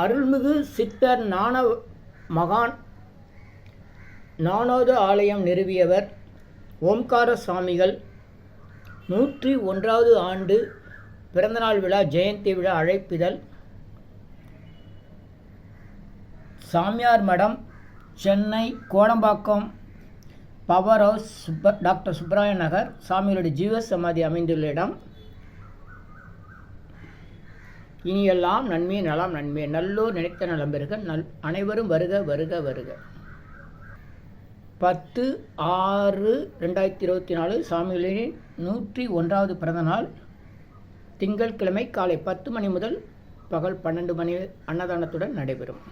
அருள்மிகு சித்தர் ஞான மகான் ஞானோத ஆலயம் நிறுவியவர் ஓம்கார சுவாமிகள் நூற்றி ஒன்றாவது ஆண்டு பிறந்தநாள் விழா ஜெயந்தி விழா அழைப்பிதழ். சாமியார் மடம் Chennai Kodambakkam power house சுப்ப doctor Subbaraya Nagar சாமிகளுடைய ஜீவ சமாதி அமைந்துள்ள இடம். இனியெல்லாம் நன்மை நலம் நன்மை. நல்லோர் நினைத்த நலம் பெறுக நல் அனைவரும் வருக வருக வருக. பத்து ஆறு ரெண்டாயிரத்தி இருபத்தி நாலு சாமிகளின் நூற்றி ஒன்றாவது பிறந்த நாள் திங்கட்கிழமை காலை பத்து மணி முதல் பகல் பன்னெண்டு மணி அன்னதானத்துடன் நடைபெறும்.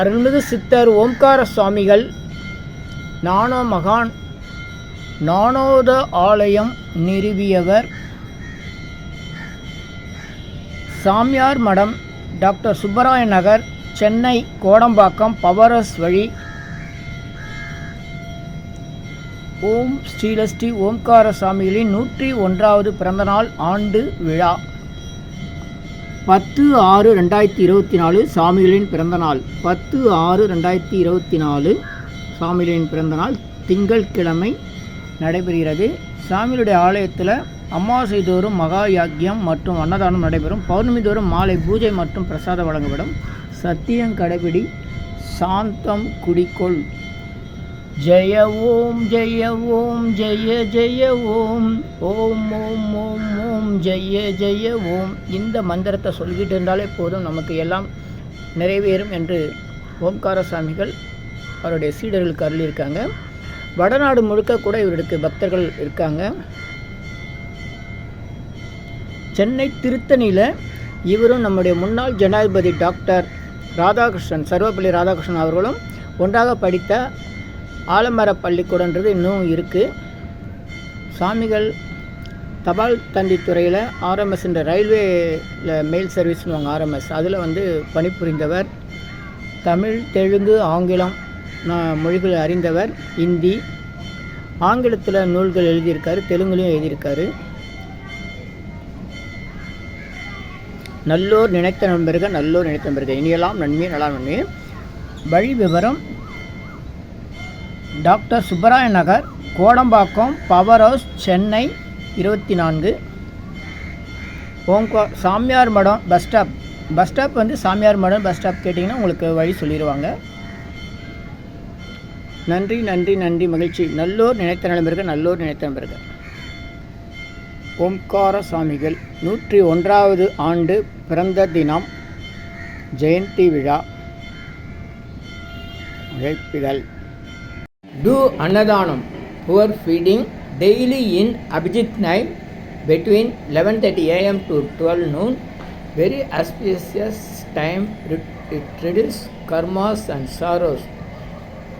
அருள்மிகு சித்தர் ஓம்கார சுவாமிகள் நானோ மகான் ஞானோத ஆலயம் நிறுவியவர் சாமியார் மடம் டாக்டர் சுப்பராய நகர் சென்னை கோடம்பாக்கம் பவரஸ் வழி. ஓம் ஸ்ரீலஸ்ரீ ஓம்கார சாமிகளின் நூற்றி ஒன்றாவது பிறந்தநாள் ஆண்டு விழா. பத்து ஆறு ரெண்டாயிரத்தி இருபத்தி நாலு சாமிகளின் பிறந்தநாள். பத்து ஆறு ரெண்டாயிரத்தி இருபத்தி நாலு சாமிகளின் பிறந்தநாள் திங்கட்கிழமை நடைபெறுகிறது. சாமிகளுடைய ஆலயத்தில் அமாவாசை தோறும் மகா யாக்கியம் மற்றும் அன்னதானம் நடைபெறும். பௌர்ணமி தோறும் மாலை பூஜை மற்றும் பிரசாதம் வழங்கப்படும். சத்தியம் கடைபிடி சாந்தம் குடிக்கொள். ஜெய ஓம் ஜெய ஓம் ஜெய ஜெய ஓம். ஓம் ஓம் ஓம் ஓம் ஜெய ஜெய ஓம். இந்த மந்திரத்தை சொல்லிக்கிட்டு இருந்தாலே போதும். நமக்கு எல்லாம் நிறைவேறும் என்று ஓம்கார சாமிகள் அவருடைய சீடர்களுக்கு அருளியிருக்காங்க வடநாடு முழுக்க கூட இவருக்கு பக்தர்கள் இருக்காங்க. சென்னை திருத்தணியில் இவரும் நம்முடைய முன்னாள் ஜனாதிபதி டாக்டர் ராதாகிருஷ்ணன் சர்வப்பள்ளி ராதாகிருஷ்ணன் அவர்களும் ஒன்றாக படித்த ஆலமர பள்ளிக்கூடன்றது இன்னும் இருக்குது சாமிகள் தபால் தண்டி துறையில் ஆர்எம்எஸ் என்ற ரயில்வேயில் மெயில் சர்வீஸ்னுவாங்க ஆர்எம்எஸ் அதில் வந்து பணிபுரிந்தவர். தமிழ் தெலுங்கு ஆங்கிலம் நான் மொழிகள் அறிந்தவர். இந்தி ஆங்கிலத்தில் நூல்கள் எழுதியிருக்காரு தெலுங்குலையும் எழுதியிருக்காரு. நல்லோர் நினைத்த நண்பர்கள் நல்லோர் நினைத்த நண்பர்கள். இனியெல்லாம் நன்மை நல்லா நன்மையே வழி விவரம் doctor Subbaraya Nagar Kodambakkam power house Chennai இருபத்தி நான்கு ஓங்கோ சாமியார் மடம் பஸ் ஸ்டாப். பஸ் ஸ்டாப் வந்து சாமியார் மடம் பஸ் ஸ்டாப் கேட்டிங்கன்னா உங்களுக்கு வழி சொல்லிடுவாங்க நன்றி நன்றி நன்றி மகிழ்ச்சி. நல்லோர் நினைத்த நண்பர்கள் நல்லோர் நினைத்த நண்பர்கள். ஓம்கார சுவாமிகள் நூற்றி ஒன்றாவது ஆண்டு பிறந்த தினம் ஜெயந்தி விழா அழைப்பிதழ் Do Annadhanam, poor feeding, daily in Abhijit night between 11.30 am to 12 noon. Very auspicious time, it reduces karmas and sorrows.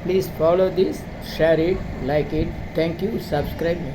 Please follow this, share it, like it. Thank you, subscribe me.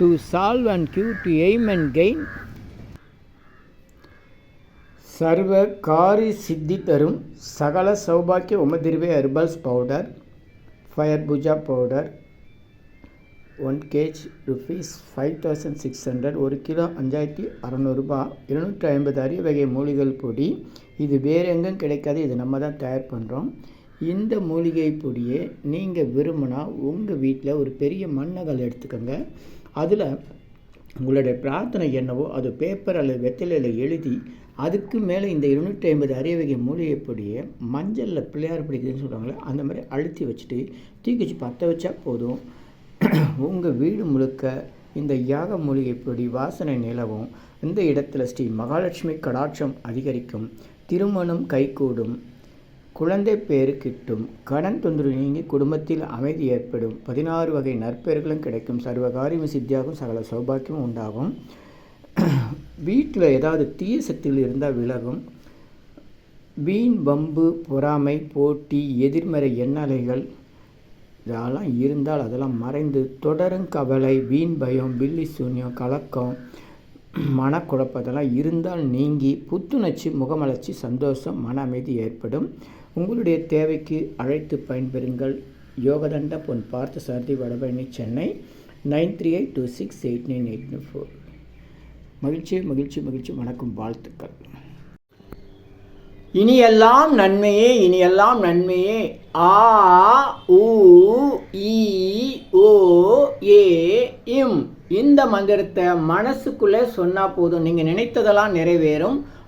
to solve and cue to aim and gain சர்வ காரி சித்தி தரும் சகல சௌபாக்கிய உமதிர்வே herbals powder fire puja powder one KG rupees five thousand six hundred ஒரு kilo அஞ்சாயிரத்தி அறநூறுபா இருநூற்றி ஐம்பது அரிய வகை மூலிகை பொடி. இது வேறு எங்கும் கிடைக்காது இது நம்ம தான் தயார் பண்ணுறோம் இந்த மூலிகை பொடியை நீங்கள் விரும்பினா உங்கள் வீட்டில் ஒரு பெரிய மண்ணகல் எடுத்துக்கோங்க. அதில் உங்களுடைய பிரார்த்தனை என்னவோ அது பேப்பர் அல்லது வெத்தலையில் எழுதி அதுக்கு மேலே இந்த இருநூற்றி ஐம்பது அரிய வகை மூலிகை மஞ்சளில் பிள்ளையார் பிடிக்குதுன்னு சொல்கிறாங்களே அந்த மாதிரி அழுத்தி வச்சுட்டு தூக்கி வச்சு பற்ற வச்சா போதும். உங்கள் வீடு முழுக்க இந்த யாக மூலிகைப்படி வாசனை நிலவும். இந்த இடத்துல ஸ்ரீ மகாலட்சுமி கடாட்சம் அதிகரிக்கும். திருமணம் கைகூடும். குழந்தை பேறு கிட்டும் கடன் தொந்தரவு நீங்கி குடும்பத்தில் அமைதி ஏற்படும். பதினாறு வகை நற்பெயர்களும் கிடைக்கும். சர்வகாரியம் சித்தியாகும். சகல சௌபாக்கியமும் உண்டாகும். வீட்டில் ஏதாவது தீய சக்திகள் இருந்தால் விலகும். வீண் வம்பு பொறாமை போட்டி எதிர்மறை எண்ணலைகள் இதெல்லாம் இருந்தால் அதெல்லாம் மறைந்து தொடரும் கவலை வீண் பயம் பில்லி சூன்யம் கலக்கம் மனக்குழப்பத்தெல்லாம் இருந்தால் நீங்கி புத்துணர்ச்சி முகமலர்ச்சி சந்தோஷம் மன அமைதி ஏற்படும். உங்களுடைய தேவைக்கு அழைத்து பயன்பெறுங்கள். Yogadanda Pon Parthasarathy Vadapalani Chennai. Nine three eight two six eight nine eight four. மகிழ்ச்சி மகிழ்ச்சி மகிழ்ச்சி. வணக்கம் வாழ்த்துக்கள். இனியெல்லாம் நன்மையே இனியெல்லாம் நன்மையே. ஆ உ இ ஓ ஏ இம். இந்த மந்திரத்தை மனசுக்குள்ளே சொன்னால் போதும். நீங்கள் நினைத்ததெல்லாம் நிறைவேறும்.